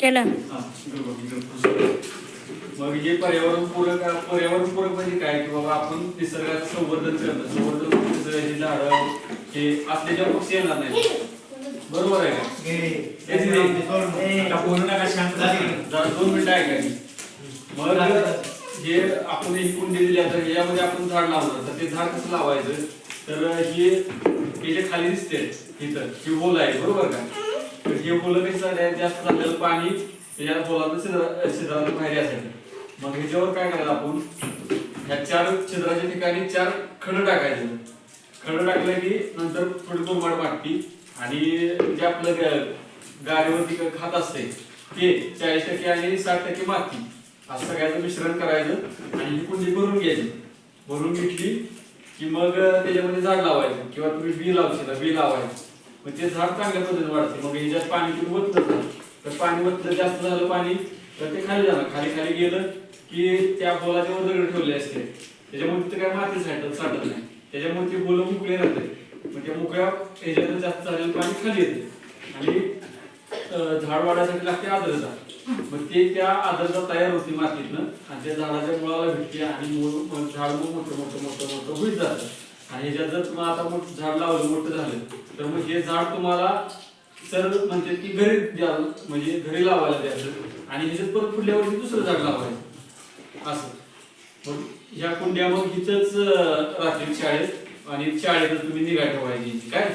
केलं. हा. मग हे पर्यावरण पूरक पर्यावरण पूरक म्हणजे काय? की बाबा आपण निसर्गाचं संवर्धन करणं संवर्धन म्हणजे हे झाडं हे असलेल्या पक्षी येणार नाही बरोबर आहे का? हे बसा. जरा दोन मिनिटं ऐका की. मग हे आपण ही कुंडी दिली आता यामध्ये आपण झाड लावणार तर ते झाड कसं लावायचं? तर हे हे जे खाली दिसते इथं ही होल आहे. बरोबर का? हे होल जास्त पाणी या होलातून छिद्र छिद्रातून बाहेर असेल. मग ह्याच्यावर काय करायचं आपण? ह्या चार छिद्राच्या ठिकाणी चार खड टाकायचे. खड टाकलं की नंतर थोडी कोंबड वाटती. आणि जे आपलं गाडीवरती खात असते ते चाळीस टक्के आणि साठ टक्के माती. असं सगळ्याचं मिश्रण करायचं आणि ही कुंडी भरून घ्यायची. भरून घेतली की मग त्याच्यामध्ये झाड लावायचं. किंवा तुम्ही बी लावशील बी लावायचं. मग ते झाड चांगल्या पद्धतीने वाढते. मग ह्याच्यात पाणी तुम्ही ओतलं तर पाणी ओतलं जास्त झालं पाणी तर ते खाली जाणार खाली खाली गेलं की त्या बोलाच्या वर दगड ठेवले असते. त्याच्यामुळे तिथे काय माती साठत साठत नाही. त्याच्यामुळे ते बोलं मोकळे राहते. मग त्या मोकळ्या ह्याच्यात जास्त झालेलं पाणी खाली येते. आणि झाड वाढायसाठी लागते आर्द्रता. मग ते त्या आर्द्रता तयार होती मातीतनं. आणि त्या झाडाच्या मुळाला भेटते आणि मूळ झाड मग मोठं मोठं मोठं मोठं होईल जातं. आणि ह्याच्यात जर तुम्हाला आता मोठं झाड लावलं मोठं झालं तर मग हे झाड तुम्हाला सर म्हणते की घरी द्या म्हणजे घरी लावायला द्यायचं. आणि ह्याच्यात परत पुढल्या वर्षी दुसरं झाड लावायचं. असं. मग ह्या कुंड्या मग हिथंच रात्री राहतील शाळेत. आणि शाळेतच तुम्ही निघा ठेवायची काय?